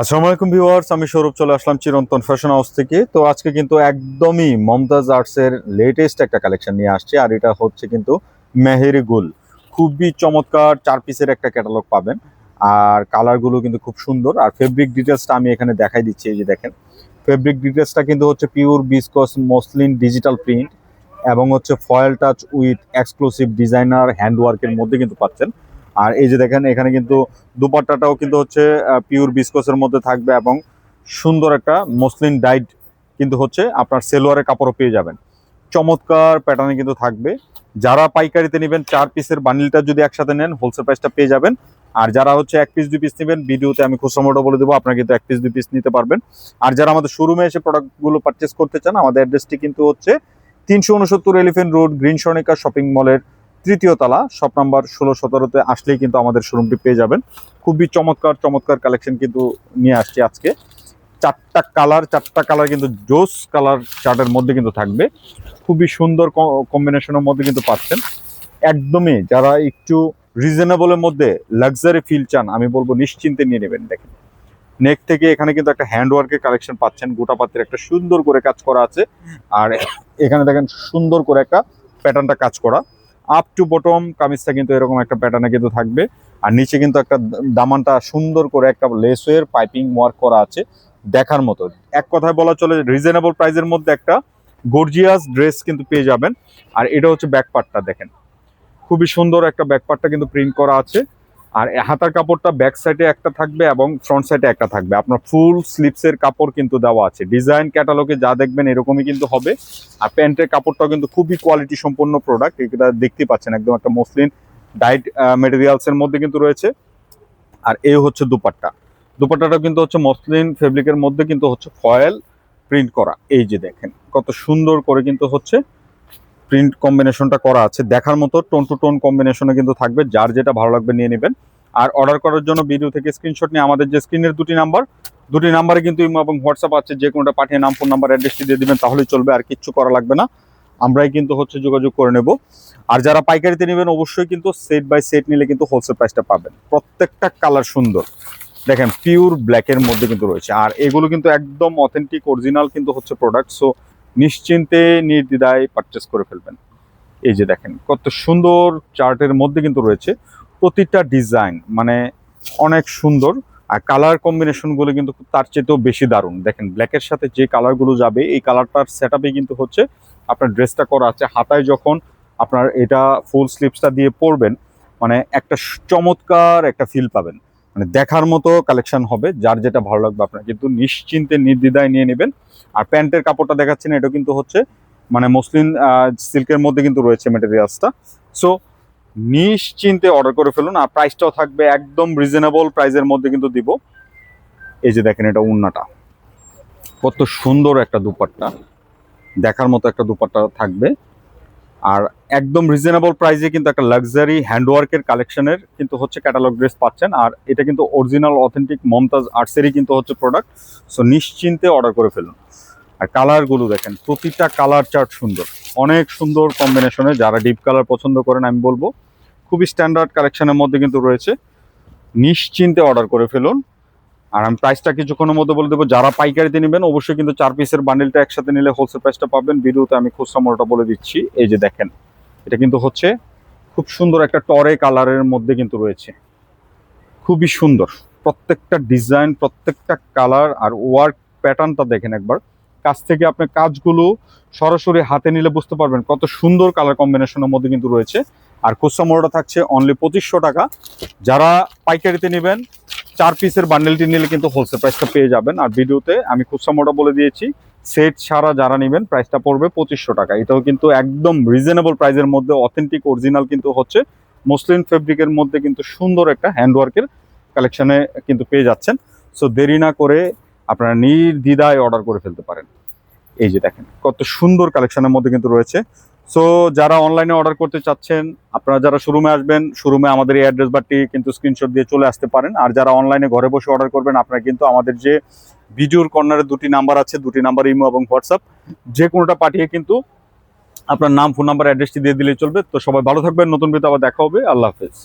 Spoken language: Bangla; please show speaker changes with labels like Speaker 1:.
Speaker 1: আসসালামু আলাইকুম ভিউয়ার্স, আমি সৌরভ, চলে আসলাম চিরন্তন ফ্যাশন হাউস থেকে। তো আজকে কিন্তু একদমই মমতাজ আর্টসের লেটেস্ট একটা কালেকশন নিয়ে আসছে, আর এটা হচ্ছে কিন্তু মেহেরি গুল। খুবই চমৎকার চার পিসের একটা ক্যাটালগ পাবেন, আর কালারগুলো কিন্তু খুব সুন্দর। আর ফেব্রিক ডিটেলসটা আমি এখানে দেখাই দিচ্ছি, এই যে দেখেন। ফেব্রিক ডিটেলসটা কিন্তু হচ্ছে pure viscose muslin digital print এবং হচ্ছে foil touch with exclusive designer হ্যান্ডওয়ার্কের মধ্যে কিন্তু পাচ্ছেন। আর এই যে দেখেন, এখানে কিন্তু দুপাট্টাটাও কিন্তু হচ্ছে পিওর বিসকসের মধ্যে থাকবে এবং সুন্দর একটা মসলিন ডাইট কিন্তু হচ্ছে আপনার সেলোয়ারের কাপড়ও পেয়ে যাবেন। চমৎকার প্যাটার্নে কিন্তু থাকবে। যারা পাইকারিতে নেবেন, চার পিসের বান্ডিলটা যদি একসাথে নেন হোলসেল প্রাইসটা পেয়ে যাবেন। আর যারা হচ্ছে এক পিস দুই পিস নেবেন, ভিডিওতে আমি খুচরা মোটো বলে দেবো, আপনারা কিন্তু এক পিস দুই পিস নিতে পারবেন। আর যারা আমাদের শোরুমে এসে প্রোডাক্টগুলো পারচেস করতে চান, আমাদের অ্যাড্রেসটি কিন্তু হচ্ছে তিনশো উনসত্তর Elephant Road Green Sonika shopping মলের তৃতীয় তলা শপ নাম্বার ষোলো সতেরোতে আসলেই কিন্তু আমাদের শোরুমটি পেয়ে যাবেন। খুবই চমৎকার চমৎকার কালেকশন কিন্তু নিয়ে আসছি আজকে। চারটা কালার চারটা কালার কিন্তু জোস কালার চার্টের মধ্যে কিন্তু থাকবে। খুবই সুন্দর কম্বিনেশনের মধ্যে কিন্তু পাচ্ছেন। একদমই যারা একটু রিজনেবলের মধ্যে লাক্সারি ফিল চান, আমি বলব নিশ্চিন্তে নিয়ে নেবেন, দেখেন। নেক থেকে এখানে কিন্তু একটা হ্যান্ড ওয়ার্কের কালেকশন পাচ্ছেন। গোটা পাত্রের একটা সুন্দর করে কাজ করা আছে। আর এখানে দেখেন সুন্দর করে একটা প্যাটার্নটা কাজ করা। আপ টু বটম কামিজটা কিন্তু এরকম একটা প্যাটার্নে কিন্তু থাকবে। আর নিচে কিন্তু একটা দামানটা সুন্দর করে একটা লেসওয়ের পাইপিং ওয়ার্ক করা আছে দেখার মতো। এক কথায় বলা চলে রিজনেবল প্রাইসের মধ্যে একটা গর্জিয়াস ড্রেস কিন্তু পেয়ে যাবেন। আর এটা হচ্ছে ব্যাক পার্টটা দেখেন। খুবই সুন্দর একটা ব্যাক পার্টটা কিন্তু প্রিন্ট করা আছে। আর হাতার কাপড়টা ব্যাক সাইডে একটা থাকবে এবং ফ্রন্ট সাইডে একটা থাকবে। আপনার ফুল স্লিপসের কাপড় কিন্তু দেওয়া আছে। ডিজাইন ক্যাটালগে যা দেখবেন এরকমই কিন্তু হবে। আর প্যান্টের কাপড়টাও কিন্তু খুবই কোয়ালিটি সম্পন্ন প্রোডাক্ট এটা দেখতে পাচ্ছেন একদম একটা মসলিন ডাইট মেটেরিয়ালসের মধ্যে কিন্তু রয়েছে। আর এই হচ্ছে দুপাট্টা। দুপাট্টাটা কিন্তু হচ্ছে মসলিন ফেব্রিকের মধ্যে কিন্তু হচ্ছে ফয়েল প্রিন্ট করা। এই যে দেখেন, কত সুন্দর করে কিন্তু হচ্ছে প্রিন্ট কম্বিনেশনটা করা আছে। দেখার মতো টোন টু টোন কম্বিনেশনে কিন্তু থাকবে। যার যেটা ভালো লাগবে নিয়ে নেবেন। আর অর্ডার করার জন্য ভিডিও থেকে স্ক্রিনশট নিয়ে আমাদের যে স্ক্রিনের দুটি নাম্বার দুটি নাম্বারে কিন্তু ইমো এবং হোয়াটসঅ্যাপ আছে। যে কোনোটা পাঠিয়ে নাম ফোন নাম্বার অ্যাড্রেসটি দিয়ে দেবেন, তাহলেই চলবে। আর কিচ্ছু করা লাগবে না। আমরাই কিন্তু হচ্ছে যোগাযোগ করে নেব। আর যারা পাইকারিতে নেবেন, অবশ্যই কিন্তু সেট বাই সেট নিলে কিন্তু হোলসেল প্রাইসটা পাবেন। প্রত্যেকটা কালার সুন্দর। দেখেন পিওর ব্ল্যাকের মধ্যে কিন্তু রয়েছে। আর এগুলো কিন্তু একদম অথেন্টিক অরিজিনাল কিন্তু হচ্ছে প্রোডাক্ট সো নিশ্চিন্তে, নির্দ্বিধায় পারচেস করে ফেলবেন। এই যে দেখেন, কত সুন্দর চার্টের মধ্যে কিন্তু রয়েছে প্রতিটা ডিজাইন মানে অনেক সুন্দর। আর কালার কম্বিনেশনগুলো কিন্তু তার চেয়েতেও বেশি দারুণ। দেখেন ব্ল্যাকের সাথে যে কালারগুলো যাবে, এই কালারটার সেট কিন্তু হচ্ছে আপনার ড্রেসটা করা আছে। হাতায় যখন আপনার এটা ফুল স্লিপসটা দিয়ে পরবেন মানে একটা চমৎকার একটা ফিল পাবেন। মানে দেখার মতো কালেকশন হবে, যার যেটা ভালো লাগবে আপনার। কিন্তু নিশ্চিন্তে নির্দ্বিধায় নিয়ে নেবেন। আর প্যান্টের কাপড়টা দেখাচ্ছেন, এটা কিন্তু হচ্ছে মানে মসলিন সিল্কের মধ্যে কিন্তু রয়েছে মেটেরিয়ালসটা সো নিশ্চিন্তে অর্ডার করে ফেলুন। আর প্রাইসটাও থাকবে একদম রিজনেবল প্রাইসের মধ্যে কিন্তু দিব। এই যে দেখেন এটা উন্নাটা। কত সুন্দর একটা দুপাট্টা। দেখার মতো একটা দুপাট্টা থাকবে। আর একদম রিজনেবল প্রাইসে কিন্তু একটা লাক্সারি হ্যান্ডওয়ার্কের কালেকশনের কিন্তু হচ্ছে ক্যাটালগ ড্রেস পাচ্ছেন। আর এটা কিন্তু অরিজিনাল অথেন্টিক মমতাজ আর্টসেরই কিন্তু হচ্ছে প্রোডাক্ট সো নিশ্চিন্তে অর্ডার করে ফেলুন। আর কালারগুলো দেখেন, প্রতিটা কালার চার্ট সুন্দর। অনেক সুন্দর কম্বিনেশনে যারা ডিপ কালার পছন্দ করেন, আমি বলব, খুবই স্ট্যান্ডার্ড কালেকশনের মধ্যে কিন্তু রয়েছে। নিশ্চিন্তে অর্ডার করে ফেলুন। আর আমি প্রাইসটা কিছুক্ষণের মধ্যে বলে দেবো। যারা পাইকারিতে নেবেন, অবশ্যই কিন্তু চার পিসের বান্ডেলটা একসাথে নিলে হোলসেল প্রাইসটা পাবেন। ভিডিওতে আমি খুচরা মোড়টা বলে দিচ্ছি। এই যে দেখেন, এটা কিন্তু হচ্ছে খুব সুন্দর একটা টরে কালারের মধ্যে কিন্তু রয়েছে। খুবই সুন্দর। প্রত্যেকটা ডিজাইন প্রত্যেকটা কালার আর ওয়ার্ক প্যাটার্নটা দেখেন একবার। কাছ থেকে আপনার কাজগুলো সরাসরি হাতে নিলে বুঝতে পারবেন কত সুন্দর কালার কম্বিনেশনের মধ্যে কিন্তু রয়েছে। আর খুচরা মোড়টা থাকছে অনলি পঁচিশশো টাকা। যারা পাইকারিতে নেবেন, চার পিসের বান্ডেলটি নিলে কিন্তু হোলসেল প্রাইসটা পেয়ে যাবেন। আর ভিডিওতে আমি খুচরা মোড়া বলে দিয়েছি সেট ছাড়া যারা নেবেন প্রাইসটা পড়বে পঁচিশশো টাকা। এটাও কিন্তু একদম রিজনেবল প্রাইসের মধ্যে অথেন্টিক অরিজিনাল কিন্তু হচ্ছে মসলিন ফেব্রিকের মধ্যে কিন্তু সুন্দর একটা হ্যান্ডওয়ার্কের কালেকশনে কিন্তু পেয়ে যাচ্ছেন। সো দেরি না করে আপনারা নির্দ্বিধায় অর্ডার করে ফেলতে পারেন। এই যে দেখেন, কত সুন্দর কালেকশনের মধ্যে কিন্তু রয়েছে। সো যারা অনলাইনে অর্ডার করতে চাচ্ছেন, আপনারা যারা শোরুমে আসবেন শোরুমে আমাদের এই অ্যাড্রেস বারটি কিন্তু স্ক্রিনশট দিয়ে চলে আসতে পারেন। আর যারা অনলাইনে ঘরে বসে অর্ডার করবেন, আপনারা কিন্তু আমাদের যে ভিডিওর কর্নারে দুটি নাম্বার আছে, দুটি নাম্বার ইমো এবং হোয়াটসঅ্যাপ, যে কোনোটা পাঠিয়ে কিন্তু আপনার নাম ফোন নাম্বার অ্যাড্রেসটি দিয়ে দিলেই চলবে। তো সবাই ভালো থাকবেন, নতুন ভিডিও আবার দেখা হবে। আল্লাহ হাফেজ।